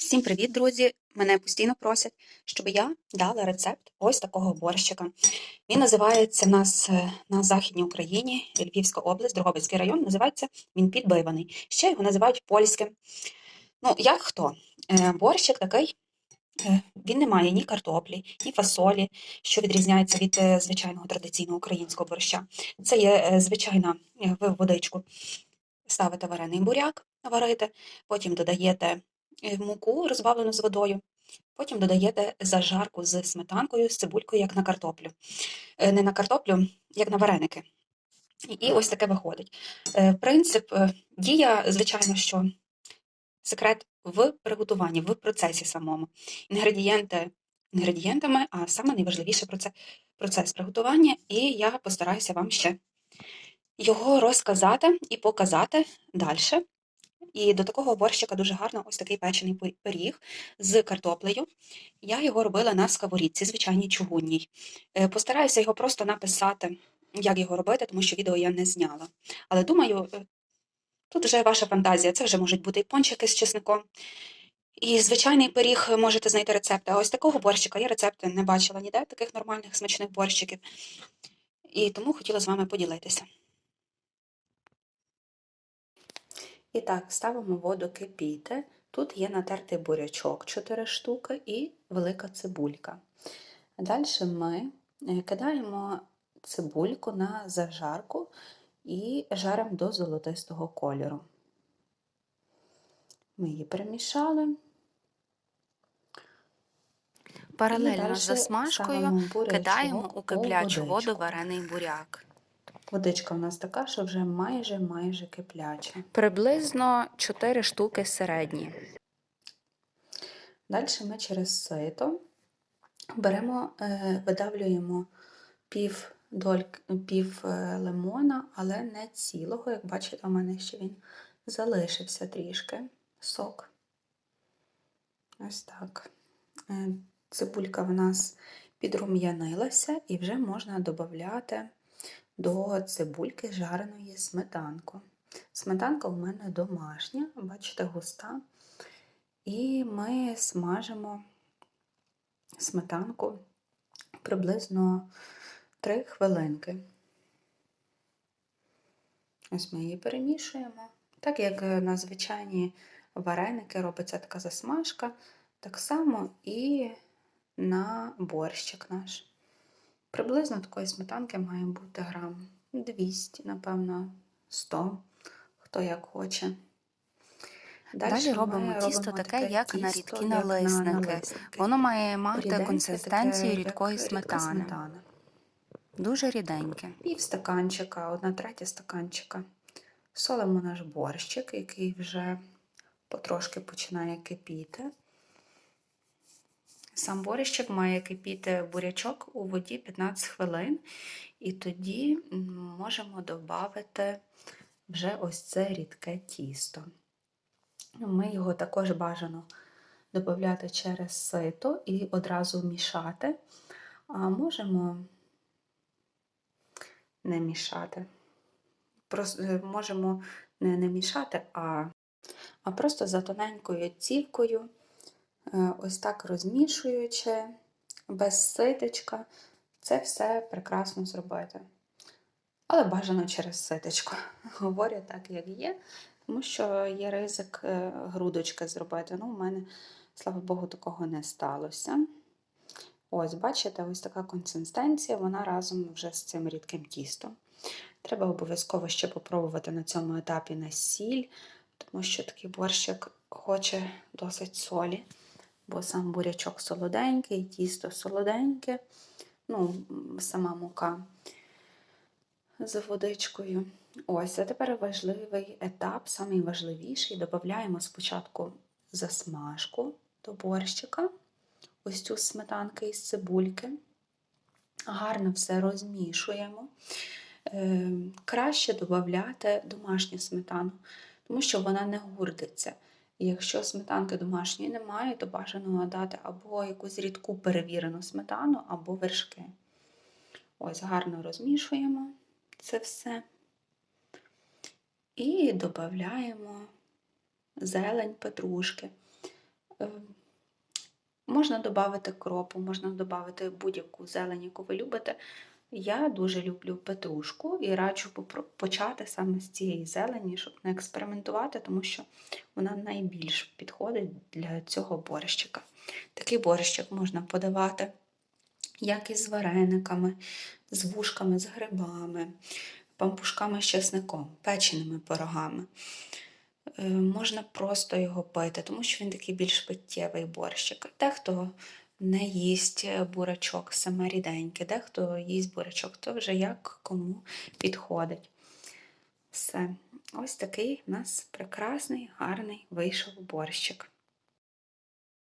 Всім привіт, друзі! Мене постійно просять, щоб я дала рецепт ось такого борщика. Він називається в нас е, на Західній Україні, Львівська область, Дрогобицький район. Називається він підбиваний. Ще його називають польським. Ну, як хто? Е, Борщик такий, е, він не має ні картоплі, ні фасолі, що відрізняється від звичайного традиційного українського борща. Це є звичайна ви водичку ставите варений буряк варити, потім додаєте е, муку, розбавлену з водою, потім додаєте зажарку з сметанкою, з цибулькою, як на картоплю. Е, Не на картоплю, як на вареники. І- ось таке виходить. Е, Принцип дія, звичайно, що секрет в приготуванні, в процесі самому. Інгредієнти інгредієнтами, а саме найважливіше проце- процес приготування, і я постараюся вам ще його розказати і показати далі. І до такого борщика дуже гарно ось такий печений пиріг з картоплею. Я його робила на сковорідці, звичайній чугунній. Е, Постараюся його просто написати, як його робити, тому що відео я не зняла. Але думаю, е, тут вже ваша фантазія, це вже можуть бути і пончики з чесником. І звичайний пиріг е, можете знайти рецепти. А ось такого борщика я рецепти не бачила ніде, таких нормальних смачних борщиків. І тому хотіла з вами поділитися. І так, ставимо воду кипіти. Тут є натертий бурячок 4 штуки і велика цибулька. Далі ми е, кидаємо цибульку на зажарку і жаримо до золотистого кольору. Ми її перемішали. Паралельно з засмажкою кидаємо у киплячу воду варений буряк. Водичка в нас така, що вже майже майже кипляча. Приблизно 4 штуки середні. Далі ми через сито беремо, е, видавлюємо пів, дольк, пів е, лимона, але не цілого. Як бачите, у мене ще він залишився трішки сок. Ось так. Е, Цибулька в нас підрум'янилася і вже можна додати до цибульки жареної сметанку. Сметанка в мене домашня, бачите, густа. І ми смажимо сметанку приблизно 3 хвилинки. Ось ми її перемішуємо. Так як на звичайні вареники робиться така засмажка, так само і на борщик наш. Приблизно такої сметанки має бути грам 200, напевно, 100, хто як хоче. Далі ми робимо тісто таке, як на рідкі налисники. Воно має мати Ріденьке консистенцію рідкої сметани. Дуже ріденьке. Пів стаканчика, одна третя стаканчика. Солимо наш борщик, який вже потрошки починає кипіти. Сам борщик має кипіти бурячок у воді 15 хвилин, і тоді можемо додати вже ось це рідке тісто. Ми його також бажано додати через сито і одразу мішати. А можемо не мішати. Просто е, можемо не, не мішати, а, а просто за тоненькою цівкою, ось так розмішуючи, без ситечка, це все прекрасно зробити. Але бажано через ситечко. Говорю так, як є, тому що є ризик е, грудочки зробити. Ну, у мене, слава Богу, такого не сталося. Ось, бачите, ось така консистенція, вона разом вже з цим рідким тістом. Треба обов'язково ще попробувати на цьому етапі на сіль, тому що такий борщик хоче досить солі, бо сам бурячок солоденький, тісто солоденьке, ну, сама мука з водичкою. Ось, а тепер важливий етап, самий важливіший. Додаємо спочатку засмажку до борщика, ось цю сметанки із цибульки. Гарно все розмішуємо. Е, краще додати домашню сметану, тому що вона не гурдиться. Якщо сметанки домашньої немає, то бажано дати або якусь рідку перевірену сметану, або вершки. Ось гарно розмішуємо це все. І додаємо зелень петрушки. Е, Можна додати кропу, можна додати будь-яку зелень, яку ви любите. Я дуже люблю петрушку і раджу почати саме з цієї зелені, щоб не експериментувати, тому що вона найбільш підходить для цього борщика. Такий борщик можна подавати як із варениками, з вушками, з грибами, пампушками з чесником, печеними пирогами. Е, Можна просто його пити, тому що він такий більш питтєвий борщик. Дехто не їсть бурачок саме ріденьке. дехто їсть бурачок, то вже як кому підходить. Все. Ось такий у нас прекрасний, гарний вийшов борщик.